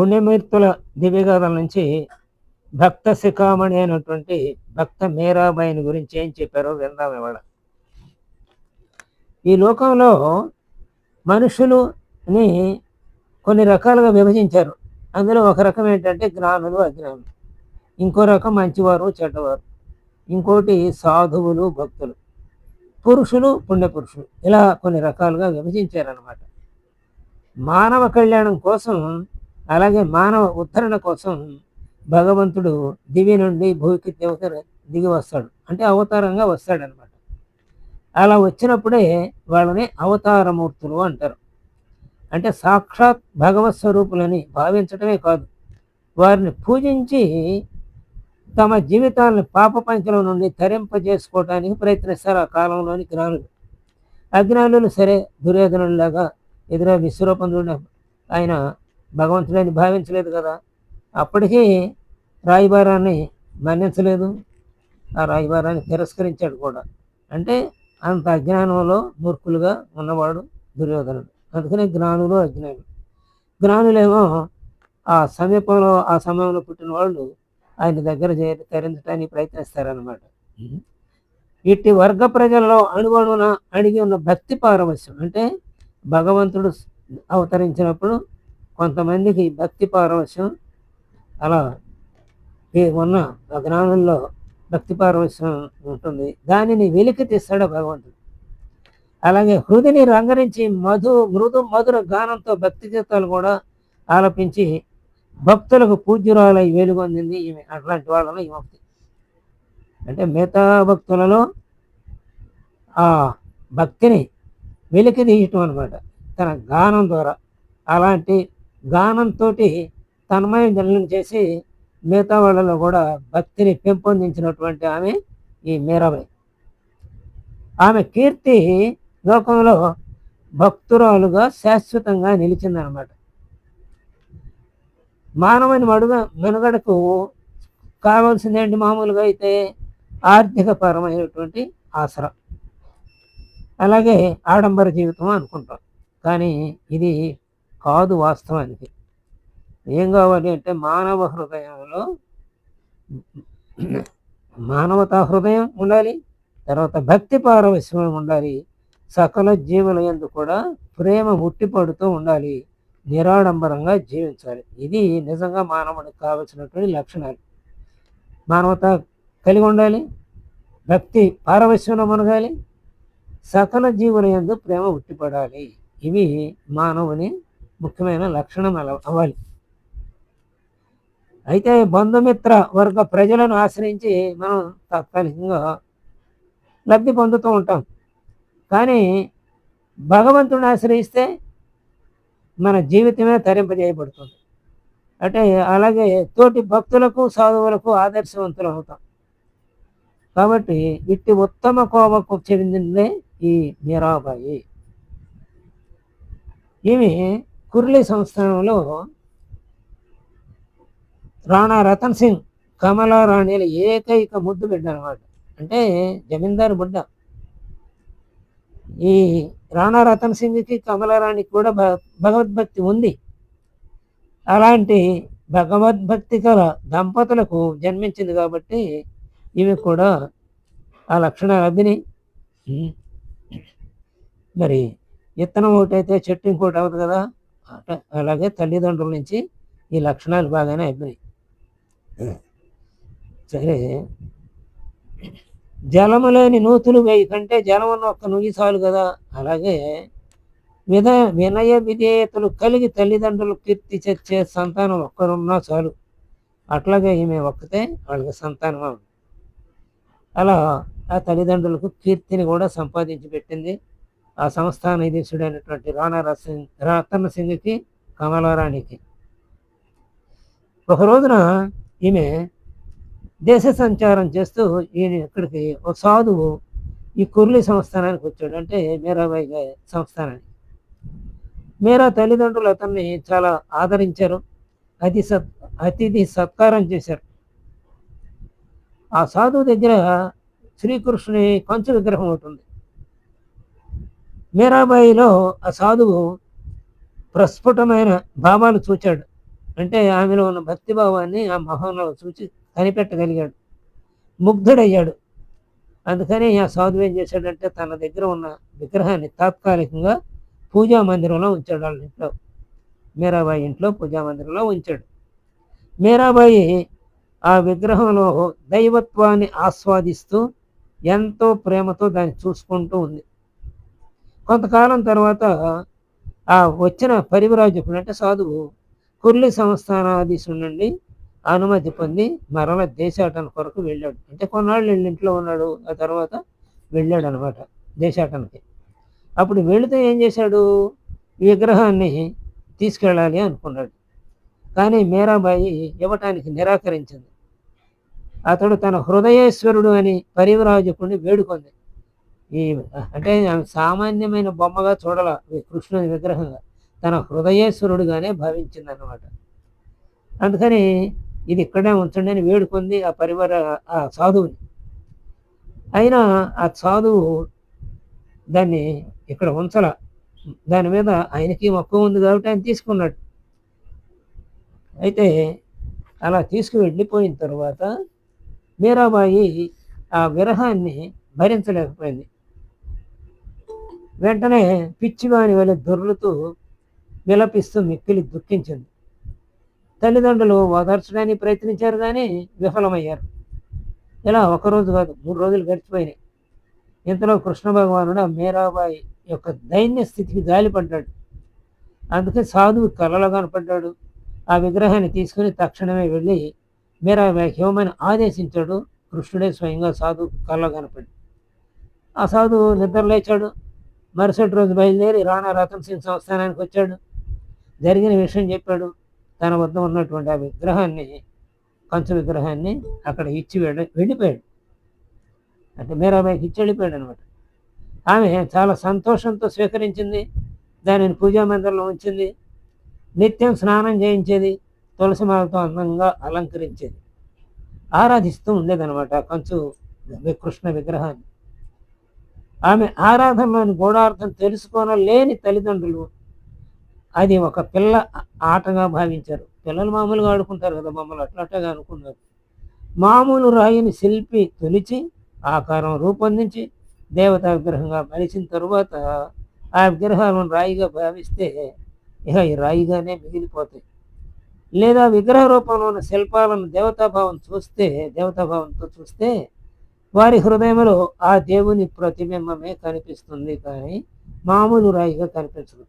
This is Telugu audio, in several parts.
పుణ్యమూర్తుల దివ్యగాథల నుంచి భక్త శిఖామణి అయినటువంటి భక్త మీరాబాయిని గురించి ఏం చెప్పారో విందాం ఇవాళ. ఈ లోకంలో మనుషులుని కొన్ని రకాలుగా విభజించారు. అందులో ఒక రకం ఏంటంటే జ్ఞానులు అజ్ఞానులు. ఇంకో రకం మంచివారు చెడ్డవారు. ఇంకోటి సాధువులు భక్తులు. పురుషులు పుణ్యపురుషులు ఇలా కొన్ని రకాలుగా విభజించారనమాట మానవ కళ్యాణం కోసం అలాగే మానవ ఉద్ధరణ కోసం భగవంతుడు దివి నుండి భూమికి దేవత దిగి వస్తాడు. అంటే అవతారంగా వస్తాడనమాట అలా వచ్చినప్పుడే వాళ్ళని అవతారమూర్తులు అంటారు. అంటే సాక్షాత్ భగవత్ స్వరూపులని భావించడమే కాదు వారిని పూజించి తమ జీవితాలను పాప పంచల నుండి తరింపజేసుకోవడానికి ప్రయత్నిస్తారు ఆ కాలంలోని జ్ఞానులు. అజ్ఞానులు సరే దుర్యోధనులాగా ఎదుర విశ్వరూపంలో ఆయన భగవంతుడని భావించలేదు కదా. అప్పటికీ రాయిబారాన్ని మన్నించలేదు. ఆ రాయిబారాన్ని తిరస్కరించాడు కూడా. అంటే అంత అజ్ఞానంలో మూర్ఖులుగా ఉన్నవాడు దుర్యోధనుడు. అందుకనే జ్ఞానులు అజ్ఞానులు. జ్ఞానులేమో ఆ సమీపంలో ఆ సమయంలో పుట్టిన వాళ్ళు ఆయన దగ్గర చేరి తరించడానికి ప్రయత్నిస్తారనమాట ఇట్టి వర్గ ప్రజలలో అణువణున అడిగి ఉన్న భక్తి పారవశ్యం. అంటే భగవంతుడు అవతరించినప్పుడు కొంతమందికి భక్తి పారవశ్యం. అలా ఈ ఉన్న జ్ఞానంలో భక్తి పారవశ్యం ఉంటుంది. దానిని వెలికి తీస్తాడు భగవంతుడు. అలాగే హృదిని రంగరించి మధు మృదు మధుర గానంతో భక్తి గీతాలు కూడా ఆలపించి భక్తులకు పూజ్యురాలై వెలుగొందింది ఈమె. అట్లాంటి వాళ్ళలో ఈమె భక్తి అంటే మిగతా భక్తులలో ఆ భక్తిని వెలికి తీయటం అనమాట తన గానం ద్వారా. అలాంటి గానంతో తన్మయం జనం చేసి మిగతా వాళ్ళలో కూడా భక్తిని పెంపొందించినటువంటి ఆమె ఈ మీరాబాయి. ఆమె కీర్తి లోకంలో భక్తురాలుగా శాశ్వతంగా నిలిచిందనమాట. మానవుని మడుగ మనుగడకు కావాల్సిందేంటి మామూలుగా అయితే? ఆర్థిక పరమైనటువంటి ఆసరా. అలాగే ఆడంబర జీవితం అనుకుంటాం. కానీ ఇది కాదు వాస్తవానికి. ఏం కావాలి అంటే మానవ హృదయంలో మానవతా హృదయం ఉండాలి తర్వాత భక్తి పారవశ్యం ఉండాలి సకల జీవుల ఎందు కూడా ప్రేమ ఉట్టిపడుతూ ఉండాలి నిరాడంబరంగా జీవించాలి. ఇది నిజంగా మానవుడికి కావలసినటువంటి లక్షణాలు. మానవత కలిగి ఉండాలి భక్తి పారవశ్యంలో మునగాలి సకల జీవుల ఎందు ప్రేమ ఉట్టిపడాలి. ఇవి మానవుని ముఖ్యమైన లక్షణం అల- అవ్వాలి. అయితే బంధుమిత్ర వర్గ ప్రజలను ఆశ్రయించి మనం తాత్కాలికంగా లబ్ధి పొందుతూ ఉంటాం. కానీ భగవంతుని ఆశ్రయిస్తే మన జీవితమే తరింపజేయబడుతుంది. అంటే అలాగే తోటి భక్తులకు సాధువులకు ఆదర్శవంతులు అవుతాం. కాబట్టి ఇట్టి ఉత్తమ కోవకు చెందిందే ఈ మీరాబాయి. ఈమె కుర్లీ సంస్థానంలో రాణా రతన్ సింగ్ కమలారాణిల ఏకైక ముద్దు బిడ్డ అనమాట అంటే జమీందారు బిడ్డ ఈ రాణా రతన్ సింగ్కి కమలారాణికి కూడా భ- భగవద్భక్తి ఉంది. అలాంటి భగవద్భక్తి గల దంపతులకు జన్మించింది కాబట్టి ఇవి కూడా ఆ లక్షణాలు అభిని మరి విత్తనం ఒకటైతే చెట్టు ఇంకోటి అవ్వదు కదా. అలాగే తల్లిదండ్రుల నుంచి ఈ లక్షణాలు బాగానే అయిపోయినాయి. సరే. జలము లేని నూతులు వేయి కంటే జలమున్న ఒక్క నుయ్యి చాలు కదా. అలాగే విధ వినయ విధేయతలు కలిగి తల్లిదండ్రులు కీర్తి చచ్చే సంతానం ఒక్కరున్నా చాలు. అట్లాగే ఈమె ఒక్కతే వాళ్ళకి సంతానం అలా ఆ తల్లిదండ్రులకు కీర్తిని కూడా సంపాదించి పెట్టింది. ఆ సంస్థానాధీశుడైనటువంటి రాణా రసింగ్ రతన్ సింగ్కి కమలారాణికి. ఒక రోజున ఈమె దేశ సంచారం చేస్తూ ఈయన ఇక్కడికి ఒక సాధువు ఈ కుర్లీ సంస్థానానికి వచ్చాడు. అంటే మీరాబాయి సంస్థానానికి. మీరా తల్లిదండ్రులు అతన్ని చాలా ఆదరించారు. అతి సత్ అతిథి సత్కారం చేశారు. ఆ సాధువు దగ్గర శ్రీకృష్ణుని కంచు విగ్రహం ఉంటుంది మీరాబాయిలో ఆ సాధువు ప్రస్ఫుటమైన భావాలు చూచాడు. అంటే ఆమెలో ఉన్న భక్తి భావాన్ని ఆ మొహంలో చూచి కనిపెట్టగలిగాడు. ముగ్ధుడయ్యాడు. అందుకని ఆ సాధువు ఏం చేశాడంటే తన దగ్గర ఉన్న విగ్రహాన్ని తాత్కాలికంగా పూజా మందిరంలో ఉంచాడు. వాళ్ళ ఇంట్లో మీరాబాయి ఇంట్లో పూజా మందిరంలో ఉంచాడు. మీరాబాయి ఆ విగ్రహంలో దైవత్వాన్ని ఆస్వాదిస్తూ ఎంతో ప్రేమతో దాన్ని చూసుకుంటూ ఉంది. కొంతకాలం తర్వాత ఆ వచ్చిన పరివిరాజకుడు అంటే సాధువు కుర్లి సంస్థానాధీశుడి నుండి అనుమతి పొంది మరల దేశాటన కొరకు వెళ్ళాడు. అంటే కొన్నాళ్ళు వీళ్ళ ఇంట్లో ఉన్నాడు. ఆ తర్వాత వెళ్ళాడు అనమాట దేశాటనకి. అప్పుడు వెళితే ఏం చేశాడు? ఈ విగ్రహాన్ని తీసుకెళ్ళాలి అనుకున్నాడు. కానీ మీరాబాయి ఇవ్వటానికి నిరాకరించింది. అతడు తన హృదయేశ్వరుడు అని పరివరాజకుడిని వేడుకుంది. ఈ అంటే సామాన్యమైన బొమ్మగా చూడాల కృష్ణుని విగ్రహంగా. తన హృదయేశ్వరుడుగానే భావించింది అనమాట అందుకని ఇది ఇక్కడే ఉంచండి అని వేడుకుంది ఆ పరివార ఆ సాధువుని. అయినా ఆ సాధువు దాన్ని ఇక్కడ ఉంచల. దాని మీద ఆయనకి మక్కువ ఉంది కాబట్టి ఆయన తీసుకున్నాడు. అయితే అలా తీసుకువెళ్ళిపోయిన తర్వాత మీరాబాయి ఆ విరహాన్ని భరించలేకపోయింది. వెంటనే పిచ్చివాని వలె దొర్లుతూ విలపిస్తూ మిక్కిలి దుఃఖించింది. తల్లిదండ్రులు ఓదార్చడానికి ప్రయత్నించారు కానీ విఫలమయ్యారు. ఇలా ఒకరోజు కాదు మూడు రోజులు గడిచిపోయినాయి. ఇంతలో కృష్ణ భగవానుడు ఆ మీరాబాయి యొక్క దైన్య స్థితికి జాలిపడ్డాడు. అందుకే సాధువు కలలో కనపడ్డాడు. ఆ విగ్రహాన్ని తీసుకుని తక్షణమే వెళ్ళి మీరాబాయికి ఇవ్వమని ఆదేశించాడు. కృష్ణుడే స్వయంగా సాధువు కళ్ళలో కనపడి. ఆ సాధువు నిద్ర లేచాడు మరుసటి రోజు బయలుదేరి రాణా రతన్ సింగ్ సంస్థానానికి వచ్చాడు. జరిగిన విషయం చెప్పాడు. తన వద్ద ఉన్నటువంటి ఆ విగ్రహాన్ని కంచు విగ్రహాన్ని అక్కడ ఇచ్చి వెళ్ళి వెళ్ళిపోయాడు. అంటే మీరాబాయికి ఇచ్చి వెళ్ళిపోయాడు అనమాట ఆమె చాలా సంతోషంతో స్వీకరించింది. దానిని పూజా మందిరంలో ఉంచింది. నిత్యం స్నానం చేయించేది తులసి మాలతో అందంగా అలంకరించేది. ఆరాధిస్తూ ఉండేదనమాట కంచు కృష్ణ విగ్రహాన్ని. ఆమె ఆరాధనలోని గూఢార్థం తెలుసుకోనలేని తల్లిదండ్రులు. అది ఒక పిల్ల ఆటగా భావించారు. పిల్లలు మామూలుగా ఆడుకుంటారు కదా మమ్మల్ని అట్లా అట్లాగా అనుకున్నారు. మామూలు రాయిని శిల్పి తొలిచి ఆకారం రూపొందించి దేవతా విగ్రహంగా మలిచిన తరువాత ఆ విగ్రహాలను రాయిగా భావిస్తే ఇక ఈ రాయిగానే మిగిలిపోతాయి. లేదా విగ్రహ రూపంలో ఉన్న శిల్పాలను దేవతాభావం చూస్తే దేవతాభావంతో చూస్తే వారి హృదయంలో ఆ దేవుని ప్రతిబింబమే కనిపిస్తుంది కానీ మామూలు రాయిగా కనిపించదు.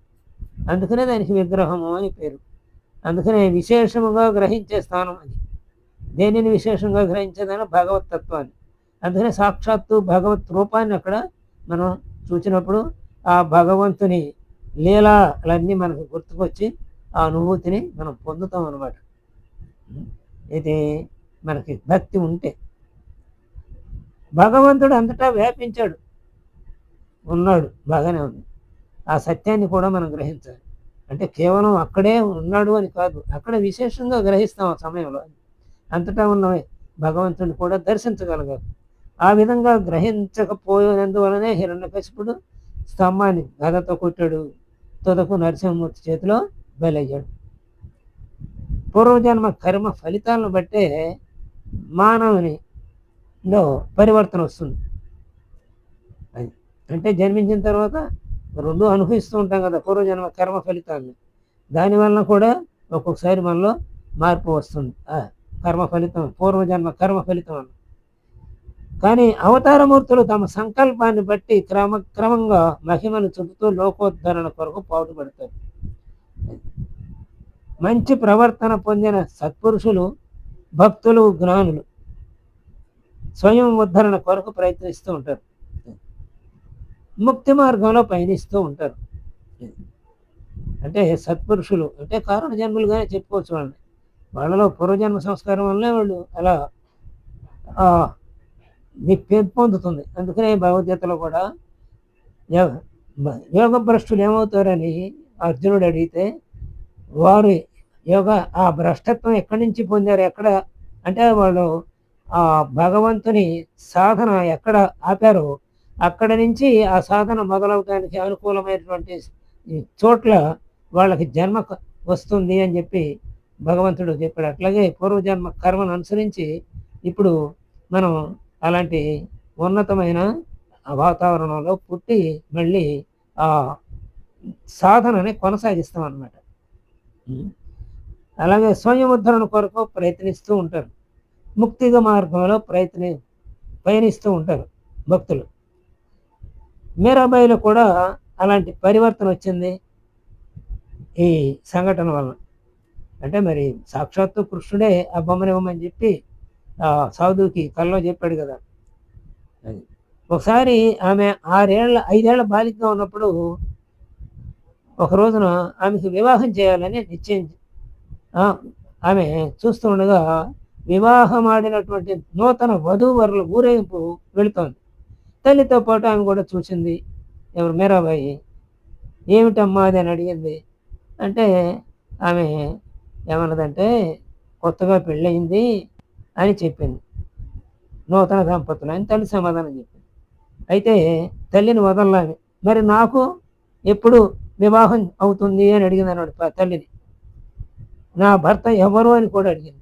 అందుకనే దానికి విగ్రహము అని పేరు. అందుకనే విశేషముగా గ్రహించే స్థానం అది. దేనిని విశేషంగా గ్రహించేదని భగవత్ తత్వాన్ని. అందుకనే సాక్షాత్తు భగవత్ రూపాన్ని అక్కడ మనం చూసినప్పుడు ఆ భగవంతుని లీలాలన్నీ మనకు గుర్తుకొచ్చి ఆ అనుభూతిని మనం పొందుతాం అన్నమాట ఇది మనకి భక్తి ఉంటే భగవంతుడు అంతటా వ్యాపించాడు. ఉన్నాడు బాగానే ఉంది. ఆ సత్యాన్ని కూడా మనం గ్రహించాలి. అంటే కేవలం అక్కడే ఉన్నాడు అని కాదు అక్కడ విశేషంగా గ్రహిస్తాం ఆ సమయంలో. అంతటా ఉన్న భగవంతుని కూడా దర్శించగలగాలి. ఆ విధంగా గ్రహించకపోయినందువలనే హిరణ్యకశిపుడు స్తంభాన్ని గదతో కొట్టాడు. తుదకు నరసింహమూర్తి చేతిలో బలయ్యాడు. పూర్వజన్మ కర్మ ఫలితాలను బట్టే మానవుని లో పరివర్తన వస్తుంది. అది. అంటే జన్మించిన తర్వాత రెండు అనుభవిస్తూ ఉంటాం కదా పూర్వజన్మ కర్మ ఫలితాన్ని. దానివల్ల కూడా ఒక్కొక్కసారి మనలో మార్పు వస్తుంది. కర్మ ఫలితం పూర్వజన్మ కర్మ ఫలితం అన్న. కానీ అవతారమూర్తులు తమ సంకల్పాన్ని బట్టి క్రమక్రమంగా మహిమను చూపుతూ లోకోద్ధరణ కొరకు పాటుపడతారు. మంచి ప్రవర్తన పొందిన సత్పురుషులు భక్తులు జ్ఞానులు స్వయం ఉద్ధరణ కొరకు ప్రయత్నిస్తూ ఉంటారు. ముక్తి మార్గంలో పయనిస్తూ ఉంటారు. అంటే సత్పురుషులు అంటే కారణ జన్మలుగానే చెప్పుకోవచ్చు వాళ్ళని. వాళ్ళలో పూర్వజన్మ సంస్కారం వల్లే వాళ్ళు అలా పొందుతుంది. అందుకనే భగవద్గీతలో కూడా యోగ భ్రష్టులు ఏమవుతారని అర్జునుడు అడిగితే వారు యోగ ఆ భ్రష్టత్వం ఎక్కడి నుంచి పొందారు ఎక్కడ? అంటే వాళ్ళు ఆ భగవంతుని సాధన ఎక్కడ ఆపారో అక్కడ నుంచి ఆ సాధన మొదలవటానికి అనుకూలమైనటువంటి చోట్ల వాళ్ళకి జన్మ వస్తుంది అని చెప్పి భగవంతుడు చెప్పాడు. అట్లాగే పూర్వజన్మ కర్మను అనుసరించి ఇప్పుడు మనం అలాంటి ఉన్నతమైన వాతావరణంలో పుట్టి మళ్ళీ ఆ సాధనని కొనసాగిస్తాం అన్నమాట అలాగే స్వయం కొరకు ప్రయత్నిస్తూ ఉంటారు. ముక్తిగ మార్గంలో ప్రయత్ని పయనిస్తూ ఉంటారు భక్తులు. మీరాబాయిలో కూడా అలాంటి పరివర్తన వచ్చింది ఈ సంఘటన వలన. అంటే మరి సాక్షాత్తు కృష్ణుడే ఆ బొమ్మనివ్వమని చెప్పి ఆ సాధువుకి కల్లో చెప్పాడు కదా. అది ఒకసారి ఆమె ఆరేళ్ళ ఐదేళ్ళ బాలికగా ఉన్నప్పుడు ఒక రోజున ఆమెకు వివాహం చేయాలని నిశ్చయించి ఆమె చూస్తూ వివాహమాడినటువంటి వివాహం ఆడినటువంటి నూతన వధూవరుల ఊరేగింపు వెళుతోంది. తల్లితో పాటు ఆమె కూడా చూసింది ఎవరు మీరాబాయి? ఏమిటమ్మా అది అని అడిగింది. అంటే ఆమె ఏమన్నదంటే కొత్తగా పెళ్ళయింది అని చెప్పింది. నూతన దంపతులు అని తల్లి సమాధానం చెప్పింది. అయితే తల్లిని వదలాలి మరి నాకు ఎప్పుడు వివాహం అవుతుంది అని అడిగింది అన్నాడు తల్లిని. నా భర్త ఎవరు అని కూడా అడిగింది.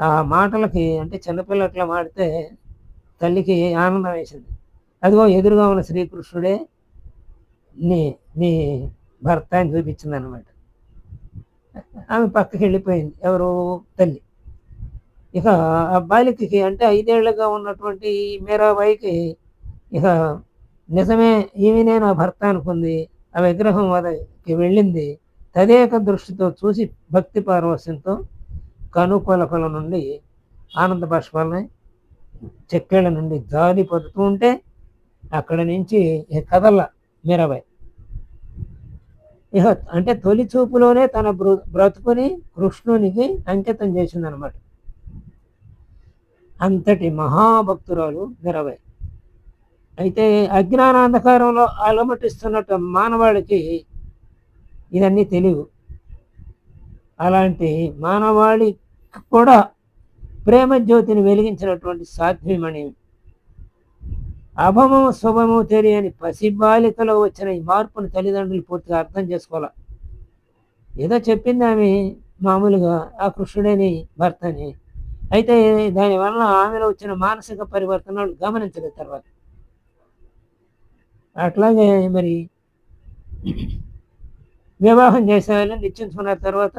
ఆ మాటలకి అంటే చిన్నపిల్ల అట్లా మాడితే తల్లికి ఆనందం వేసింది. అదిగో ఎదురుగా ఉన్న శ్రీకృష్ణుడే నీ నీ భర్త అని చూపించింది అనమాట ఆమె పక్కకి వెళ్ళిపోయింది ఎవరు తల్లి. ఇక ఆ బాలికకి అంటే ఐదేళ్ళుగా ఉన్నటువంటి ఈ మీరాబాయికి ఇక నిజమే ఈమెనే నా భర్త అనుకుంది ఆ విగ్రహం వదకి వెళ్ళింది. తదేక దృష్టితో చూసి భక్తి పారవశ్యంతో కనుకొలకల నుండి ఆనంద బాష్పాలని చెక్కేళ్ళ నుండి గాలి పడుతూ ఉంటే అక్కడ నుంచి కదల మీరాబాయి ఇక అంటే తొలి చూపులోనే తన బ్రతుకుని కృష్ణునికి అంకితం చేసిందనమాట అంతటి మహాభక్తురాలు మిరవై. అయితే అజ్ఞాన అంధకారంలో అలమటిస్తున్నట్టు మానవాళికి ఇవన్నీ తెలియవు. అలాంటి మానవాళి కూడా ప్రేమ జ్యోతిని వెలిగించినటువంటి సాధ్యమని అభమో శుభమో తెలియని పసిబాలికలో వచ్చిన ఈ మార్పును తల్లిదండ్రులు పూర్తిగా అర్థం చేసుకోవాలి? ఏదో చెప్పింది ఆమె మామూలుగా ఆ కృష్ణుడని భర్తని. అయితే దానివల్ల ఆమెలో వచ్చిన మానసిక పరివర్తనలు గమనించలేదు తర్వాత. అట్లాగే మరి వివాహం చేసేవాళ్ళు నిశ్చయించుకున్న తర్వాత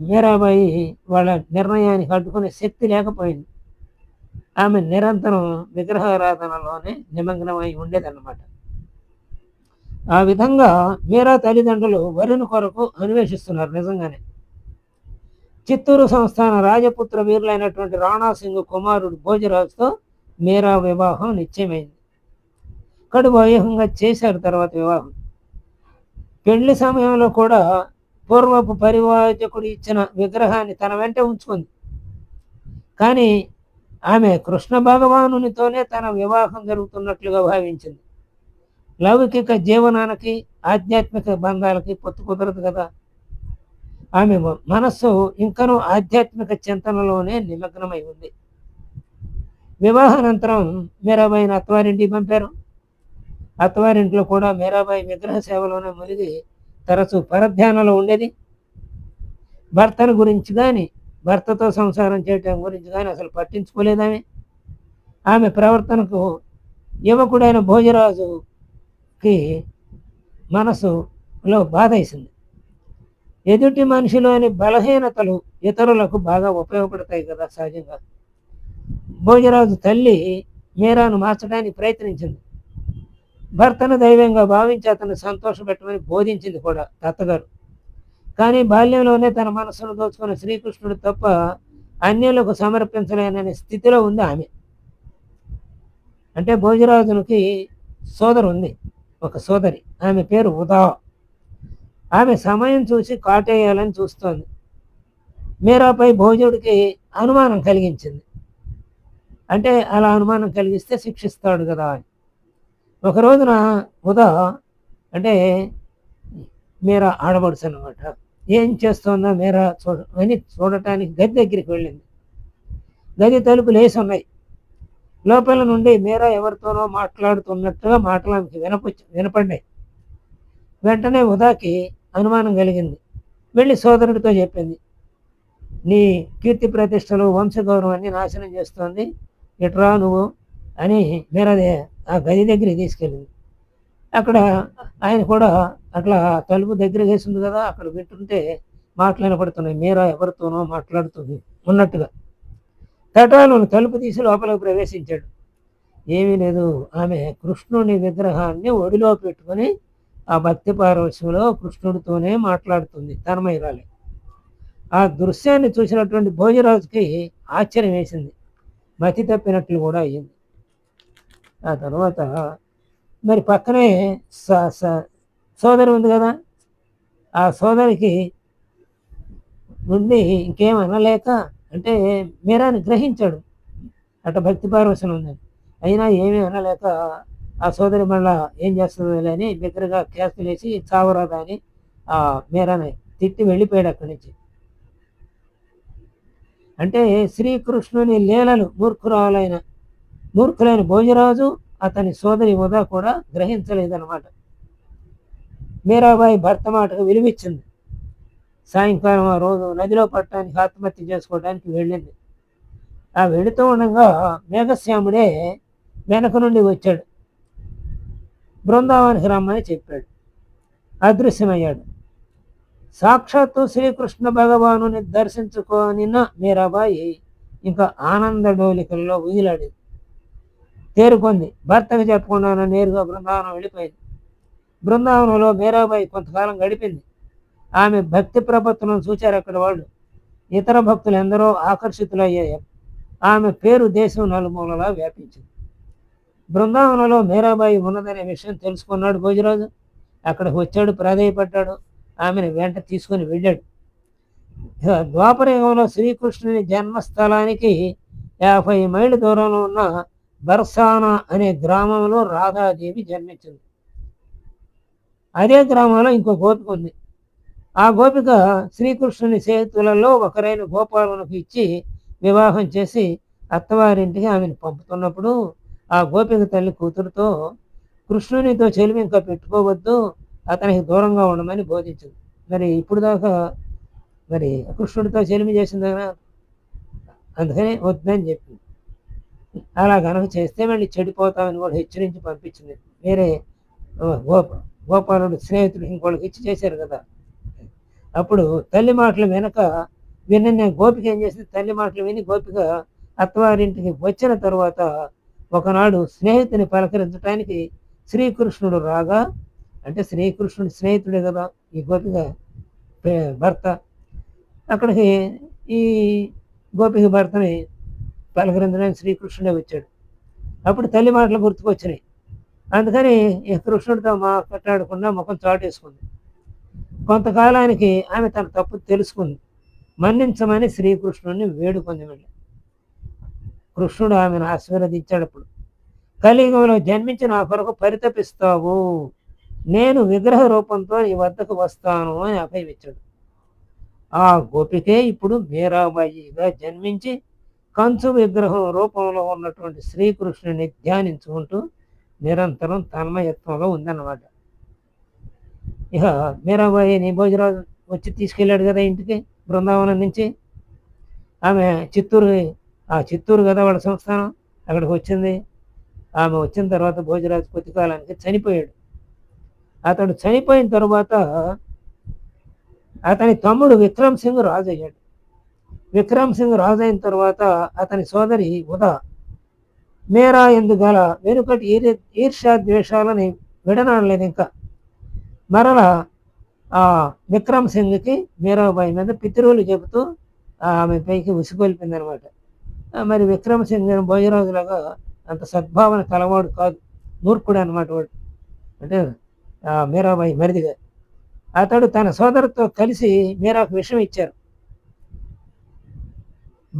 మీరాబాయి వాళ్ళ నిర్ణయానికి అడ్డుకునే శక్తి లేకపోయింది. ఆమె నిరంతరం విగ్రహారాధనలోనే నిమగ్నమై ఉండేదన్నమాట. ఆ విధంగా మీరా తల్లిదండ్రులు వరుని కొరకు అన్వేషిస్తున్నారు నిజంగానే. చిత్తూరు సంస్థాన రాజపుత్ర వీరులైనటువంటి రాణా సింగ్ కుమారుడు భోజరాజుతో మీరా వివాహం నిశ్చయమైంది. కడు వైభవంగా చేశారు తర్వాత వివాహం. పెళ్ళి సమయంలో కూడా పూర్వపు పరివాచకుడు ఇచ్చిన విగ్రహాన్ని తన వెంట ఉంచుకుంది. కానీ ఆమె కృష్ణ భగవానునితోనే తన వివాహం జరుగుతున్నట్లుగా భావించింది. లౌకిక జీవనానికి ఆధ్యాత్మిక బంధాలకి పొత్తు కుదరదు కదా. ఆమె మనస్సు ఇంకనూ ఆధ్యాత్మిక చింతనలోనే నిమగ్నమై ఉంది. వివాహానంతరం మీరాబాయిని అత్తవారింటికి పంపారు. అత్తవారింట్లో కూడా మీరాబాయి విగ్రహ సేవలోనే మునిగి తరచు పరధ్యానంలో ఉండేది. భర్తను గురించి కానీ భర్తతో సంసారం చేయటం గురించి కానీ అసలు పట్టించుకోలేదామె ఆమె ప్రవర్తనకు యువకుడైన భోజరాజుకి మనసులో బాధ వేసింది. ఎదుటి మనిషిలోని బలహీనతలు ఇతరులకు బాగా ఉపయోగపడతాయి కదా సహజంగా. భోజరాజు తల్లి మీరాను మార్చడానికి ప్రయత్నించింది. భర్తను దైవంగా భావించి అతను సంతోషపెట్టమని బోధించింది కూడా తాతగారు. కానీ బాల్యంలోనే తన మనస్సును దోచుకున్న శ్రీకృష్ణుడు తప్ప అన్యులకు సమర్పించలేననే స్థితిలో ఉంది ఆమె. అంటే భోజరాజునికి సోదరు ఉంది ఒక సోదరి. ఆమె పేరు ఉదా. ఆమె సమయం చూసి కాటేయాలని చూస్తోంది. మీరాపై భోజుడికి అనుమానం కలిగించింది. అంటే అలా అనుమానం కలిగిస్తే శిక్షిస్తాడు కదా అని. ఒక రోజున ఉదా అంటే మీరా ఆడబడుచు అనమాట ఏం చేస్తోందో మీరా చూడ అని చూడటానికి గది దగ్గరికి వెళ్ళింది. గది తలుపులు వేసి ఉన్నాయి. లోపల నుండి మీరా ఎవరితోనో మాట్లాడుతున్నట్టుగా మాటలు ఆమెకి వినపడ్డాయి. వెంటనే ఉదాకి అనుమానం కలిగింది. వెళ్ళి సోదరుడితో చెప్పింది. నీ కీర్తి ప్రతిష్టలు వంశగౌరవాన్ని నాశనం చేస్తోంది. ఇట్రా నువ్వు అని మీరదే ఆ గది దగ్గరికి తీసుకెళ్ళింది. అక్కడ ఆయన కూడా అట్లా తలుపు దగ్గర వేసింది కదా అక్కడ వింటుంటే మాట్లాడబడుతున్నాయి మీరా ఎవరితోనో మాట్లాడుతుంది ఉన్నట్టుగా. తటాలను తలుపు తీసి లోపలికి ప్రవేశించాడు. ఏమీ లేదు. ఆమె కృష్ణుని విగ్రహాన్ని ఒడిలో పెట్టుకొని ఆ భక్తి పారవశ్యంలో కృష్ణుడితోనే మాట్లాడుతుంది. తన్మయురాలి ఆ దృశ్యాన్ని చూసినటువంటి భోజరాజుకి ఆశ్చర్యం వేసింది. మతి తప్పినట్లు కూడా అయ్యింది. ఆ తర్వాత మరి పక్కనే స- స- సోదరి ఉంది కదా ఆ సోదరికి ఉండి ఇంకేం అనలేక అంటే మీరాని గ్రహించాడు. అట్ట భక్తి పారవశం ఉందని అయినా ఏమీ అనలేక ఆ సోదరి మళ్ళా ఏం చేస్తుంది అని బిగ్గరగా కేసులు వేసి చావరాదా అని ఆ మీరాని తిట్టి వెళ్ళిపోయాడు అక్కడి నుంచి. అంటే శ్రీకృష్ణుని లీలలు మూర్ఖురాలైన మూర్ఖులైన భోజరాజు అతని సోదరి ఉదా కూడా గ్రహించలేదన్నమాట. మీరాబాయి భర్త మాటకు విలువిచ్చింది. సాయంకాలం ఆ రోజు నదిలో పట్టడానికి ఆత్మహత్య చేసుకోవడానికి వెళ్ళింది. ఆ వెళుతూ ఉండగా మేఘశ్యాముడే వెనక నుండి వచ్చాడు. బృందావనికి రమ్మని చెప్పాడు. అదృశ్యమయ్యాడు. సాక్షాత్తు శ్రీకృష్ణ భగవానుని దర్శించుకోనిన మీరాబాయి ఇంకా ఆనంద డోలికల్లో ఊగిలాడింది తేరుకుంది. భర్తకు చెప్పకుండా నేరుగా బృందావనం వెళ్ళిపోయింది. బృందావనంలో మీరాబాయి కొంతకాలం గడిపింది. ఆమె భక్తి ప్రపత్తులను చూచారు అక్కడ వాళ్ళు. ఇతర భక్తులు ఎందరో ఆకర్షితులయ్యారు ఆమె పేరు దేశం నలుమూలలా వ్యాపించింది. బృందావనంలో మీరాబాయి ఉన్నదనే విషయం తెలుసుకున్నాడు భోజరాజు. అక్కడికి వచ్చాడు ప్రాధేయపడ్డాడు. ఆమెను వెంట తీసుకొని వెళ్ళాడు. ఇక ద్వాపరయుగంలో శ్రీకృష్ణుని జన్మస్థలానికి యాభై మైళ్ళ దూరంలో ఉన్న బర్సానా అనే గ్రామంలో రాధాదేవి జన్మించింది. అదే గ్రామంలో ఇంకో గోపిక ఉంది. ఆ గోపిక శ్రీకృష్ణుని చేతులలో ఒకరైన గోపాలునికి ఇచ్చి వివాహం చేసి అత్తవారింటికి ఆమెను పంపుతున్నప్పుడు ఆ గోపిక తల్లి కూతురుతో కృష్ణునితో చెలిమి ఇంకా పెట్టుకోవద్దు అతనికి దూరంగా ఉండమని బోధించింది. మరి ఇప్పుడు దాకా మరి కృష్ణుడితో చెలిమి చేసిందా? అందుకని వద్దని చెప్పింది. అలా కనుక చేస్తే మళ్ళీ చెడిపోతామని కూడా హెచ్చరించి పంపించింది. వేరే గోప గోపాలుడు స్నేహితుడు ఇంకోళ్ళకి ఇచ్చి చేశారు కదా. అప్పుడు తల్లి మాటలు వెనక విన్న గోపిక ఏం చేసింది? తల్లి మాటలు విని గోపిక అత్తవారింటికి వచ్చిన తర్వాత ఒకనాడు స్నేహితుని పలకరించడానికి శ్రీకృష్ణుడు రాగా అంటే శ్రీకృష్ణుడు స్నేహితుడే కదా ఈ గోపిక పే- భర్త. అక్కడికి ఈ గోపిక భర్తని పలకరించడానికి శ్రీకృష్ణుడే వచ్చాడు. అప్పుడు తల్లి మాటలు గుర్తుకొచ్చినాయి. అందుకని ఈ కృష్ణుడితో మా కట్టాడకుండా ముఖం చాటేసుకుంది. కొంతకాలానికి ఆమె తన తప్పు తెలుసుకుంది. మన్నించమని శ్రీకృష్ణుడిని వేడుకుంది మళ్ళీ కృష్ణుడు ఆమెను ఆశీర్వదించాడు అప్పుడు కలియుగంలో జన్మించి నా కొరకు పరితపిస్తావు. నేను విగ్రహ రూపంతో నీ వద్దకు వస్తాను అని అభయమిచ్చాడు. ఆ గోపికే ఇప్పుడు మీరాబాయిగా జన్మించి కంచు విగ్రహం రూపంలో ఉన్నటువంటి శ్రీకృష్ణుని ధ్యానించుకుంటూ నిరంతరం తన్మయత్వంలో ఉందన్నమాట. ఇక మీరాబాయిని భోజరాజు వచ్చి తీసుకెళ్ళాడు కదా ఇంటికి బృందావనం నుంచి? ఆమె చిత్తూరు ఆ చిత్తూరు కదా వాళ్ళ సంస్థానం? అక్కడికి వచ్చింది. ఆమె వచ్చిన తర్వాత భోజరాజు కొద్ది కాలానికి చనిపోయాడు. అతడు చనిపోయిన తర్వాత అతని తమ్ముడు విక్రమ్ సింగ్ రాజు అయ్యాడు విక్రమ్ సింగ్ రాజైన తర్వాత అతని సోదరి ఉదా మేరా ఎందుగల వెనుకటి ఈర్ ఈర్ష్యా ద్వేషాలని విడనాడలేదు ఇంకా. మరల ఆ విక్రమ్ సింగ్కి మీరాబాయి మీద పితృవులు చెబుతూ ఆమె పైకి ఉసిగొల్పింది అనమాట మరి విక్రమ్ సింగ్ భోజరాజులాగా అంత సద్భావన కలవాడు కాదు మూర్ఖుడు అనమాట వాడు. అంటే ఆ మీరాబాయి మరిదిగా. అతడు తన సోదరుతో కలిసి మీరాకు విషయం ఇచ్చారు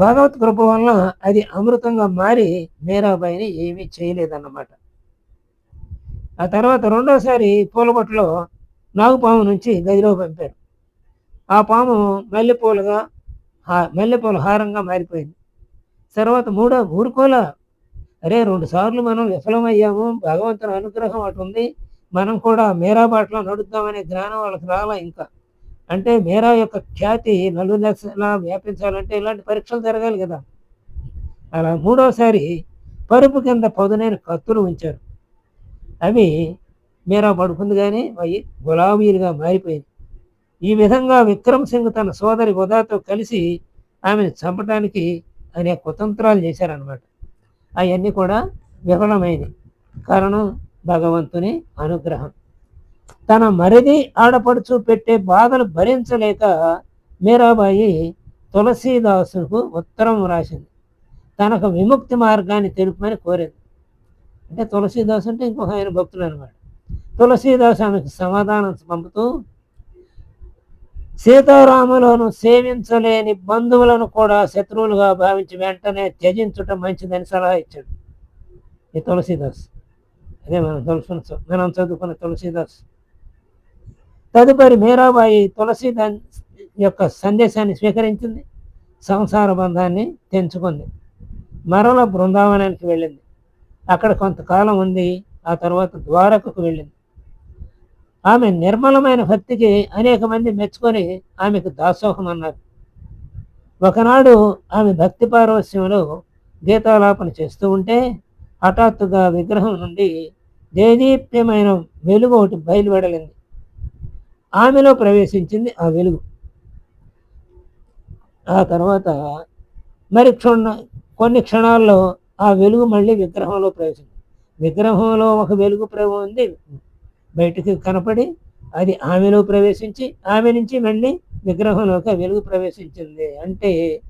భగవత్ కృప వల్ల అది అమృతంగా మారి మీరాబాయిని ఏమీ చేయలేదన్నమాట. ఆ తర్వాత రెండోసారి పూలబొట్టులో నాగుపాము నుంచి గదిలో పంపారు. ఆ పాము మల్లెపూలుగా మల్లెపూల హారంగా మారిపోయింది. తర్వాత మూడో ఊరుకోలా అరే రెండు సార్లు మనం విఫలమయ్యాము భగవంతుని అనుగ్రహం అటు ఉంది మనం కూడా మీరాబాట్లో నడుద్దామనే జ్ఞానం వాళ్ళకి రాలా ఇంకా. అంటే మీరా యొక్క ఖ్యాతి నలుగురు లక్షల వ్యాపించాలంటే ఇలాంటి పరీక్షలు జరగాలి కదా. అలా మూడోసారి పరుపు కింద పదునైన కత్తులు ఉంచారు. అవి మీరా పడుకుంది కానీ అవి గులాబీలుగా మారిపోయింది. ఈ విధంగా విక్రమ్ సింగ్ తన సోదరి ఉదాతో కలిసి ఆమెను చంపడానికి అనేక కుతంత్రాలు చేశారనమాట అవన్నీ కూడా విఫలమైనవి. కారణం భగవంతుని అనుగ్రహం. తన మరిది ఆడపడుచు పెట్టే బాధలు భరించలేక మీరాబాయి తులసీదాసుకు ఉత్తరం రాసింది. తనకు విముక్తి మార్గాన్ని తెలుపమని కోరింది. అంటే తులసీదాసు అంటే ఇంకొక ఆయన భక్తులు అనమాట తులసీదాసు ఆమెకు సమాధానం పంపుతూ సీతారాములను సేవించలేని బంధువులను కూడా శత్రువులుగా భావించి వెంటనే త్యజించటం మంచిదని సలహా ఇచ్చాడు ఈ తులసీదాస్. అదే మనం తెలుసుకున్న మనం చదువుకున్న తులసీదాస్. తదుపరి మీరాబాయి తులసీదాస్ యొక్క సందేశాన్ని స్వీకరించింది. సంసార బంధాన్ని తెంచుకుంది. మరల బృందావనానికి వెళ్ళింది. అక్కడ కొంతకాలం ఉంది ఆ తర్వాత ద్వారకకు వెళ్ళింది. ఆమె నిర్మలమైన భక్తికి అనేక మంది మెచ్చుకొని ఆమెకు దాసోహం అన్నారు. ఒకనాడు ఆమె భక్తి పారవస్యంలో గీతాలాపన చేస్తూ ఉంటే హఠాత్తుగా విగ్రహం నుండి దేదీప్యమైన వెలుగు ఒకటి బయలువెడలింది. ఆమెలో ప్రవేశించింది ఆ వెలుగు. ఆ తర్వాత మరి క్షణ కొన్ని క్షణాల్లో ఆ వెలుగు మళ్ళీ విగ్రహంలో ప్రవేశించింది. విగ్రహంలో ఒక వెలుగు ప్రభు ఉంది. బయటికి కనపడి అది ఆమెలో ప్రవేశించి ఆమె నుంచి మళ్ళీ విగ్రహంలోకి వెలుగు ప్రవేశించింది. అంటే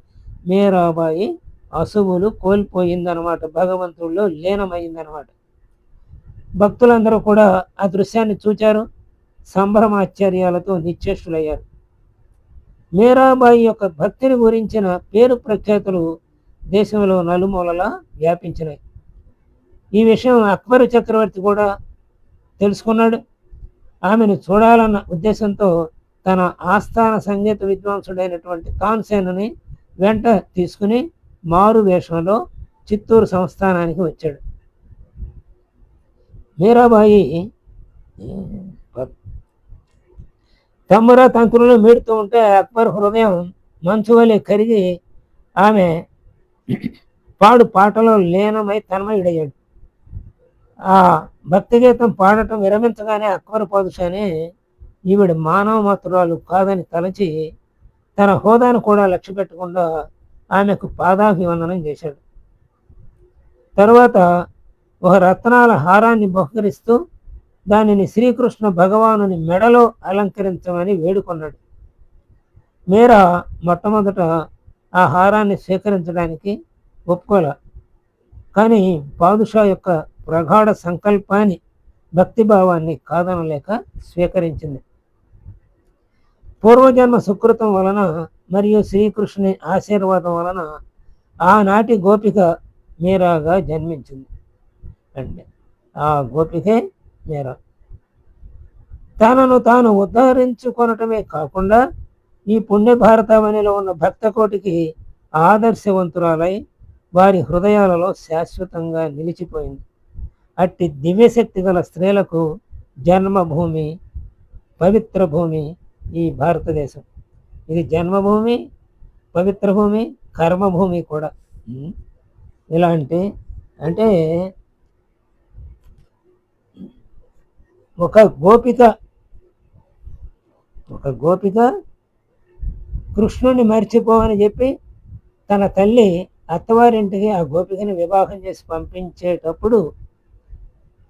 మీరాబాయి అశువులు కోల్పోయిందనమాట భగవంతుల్లో లీనమైందనమాట భక్తులందరూ కూడా ఆ దృశ్యాన్ని చూచారు. సంభ్రమాశ్చర్యాలతో నిశ్చేష్టులయ్యారు. మీరాబాయి యొక్క భక్తిని గురించిన పేరు ప్రఖ్యాతులు దేశంలో నలుమూలలా వ్యాపించినాయి. ఈ విషయం అక్బర్ చక్రవర్తి కూడా తెలుసుకున్నాడు. ఆమెను చూడాలన్న ఉద్దేశంతో తన ఆస్థాన సంగీత విద్వాంసుడైనటువంటి కాన్సేనని వెంట తీసుకుని మారు వేషంలో చిత్తూరు సంస్థానానికి వచ్చాడు. మీరాబాయి తమ్ముర తంకులను మీడుతూ ఉంటే అక్బర్ హృదయం మంచు వలె కరిగి ఆమె పాడు పాటలో లీనమై తన్మయుడయ్యాడు ఆ భక్తి గీతం పాడటం విరమించగానే అక్బర్ పాదుషాని ఈవిడ మానవ మాతృరాలు కాదని తలచి తన హోదాను కూడా లక్ష్య పెట్టకుండా ఆమెకు పాదాభివందనం చేశాడు. తర్వాత ఒక రత్నాల హారాన్ని బహుకరిస్తూ దానిని శ్రీకృష్ణ భగవానుని మెడలో అలంకరించమని వేడుకొన్నాడు. మీరా మొట్టమొదట ఆ హారాన్ని స్వీకరించడానికి ఒప్పుకోలే. కానీ పాదుషా యొక్క ప్రగాఢ సంకల్పాన్ని భక్తిభావాన్ని కాదనలేక స్వీకరించింది. పూర్వజన్మ సుకృతం వలన మరియు శ్రీకృష్ణుని ఆశీర్వాదం వలన ఆనాటి గోపిక మీరాగా జన్మించింది. అంటే ఆ గోపికే మీరా తనను తాను ఉద్ధరించుకొనటమే కాకుండా ఈ పుణ్య భారతమణిలో ఉన్న భక్తకోటికి ఆదర్శవంతురాలై వారి హృదయాలలో శాశ్వతంగా నిలిచిపోయింది. అట్టి దివ్యశక్తి గల స్త్రీలకు జన్మభూమి పవిత్ర భూమి ఈ భారతదేశం. ఇది జన్మభూమి పవిత్ర భూమి కర్మభూమి కూడా. ఇలాంటి అంటే ఒక గోపిక ఒక గోపిక కృష్ణుని మర్చిపోవని చెప్పి తన తల్లి అత్తవారింటికి ఆ గోపికని వివాహం చేసి పంపించేటప్పుడు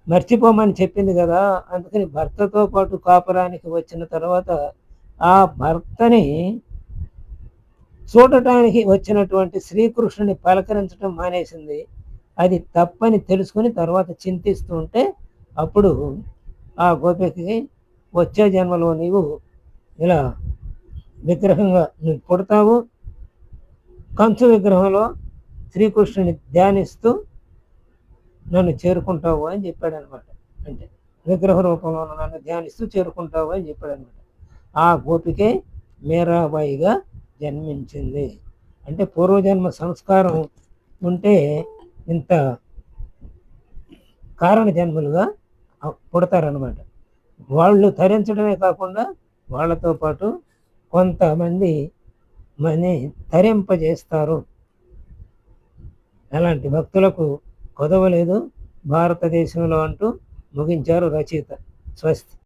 మర్చిపోమని చెప్పింది కదా అందుకని భర్తతో పాటు కాపురానికి వచ్చిన తర్వాత ఆ భర్తని చూడటానికి వచ్చినటువంటి శ్రీకృష్ణుని పలకరించడం మానేసింది. అది తప్పని తెలుసుకుని తర్వాత చింతిస్తూ ఉంటే అప్పుడు ఆ గోపికకి వచ్చే జన్మలో నీవు ఇలా విగ్రహంగా నువ్వు పుడతావు. కంచు విగ్రహంలో శ్రీకృష్ణుని ధ్యానిస్తూ నన్ను చేరుకుంటావు అని చెప్పాడు అనమాట అంటే విగ్రహ రూపంలో నన్ను ధ్యానిస్తూ చేరుకుంటావు అని చెప్పాడు అనమాట ఆ గోపికే మీరాబాయిగా జన్మించింది. అంటే పూర్వజన్మ సంస్కారం ఉంటే ఇంత కారణ జన్మలుగా పుడతారనమాట వాళ్ళు తరించడమే కాకుండా వాళ్ళతో పాటు కొంతమంది మని తరింపజేస్తారు. అలాంటి భక్తులకు కొదవలేదు. భారతదేశంలో అంటూ ముగించారు రచయిత స్వస్తి.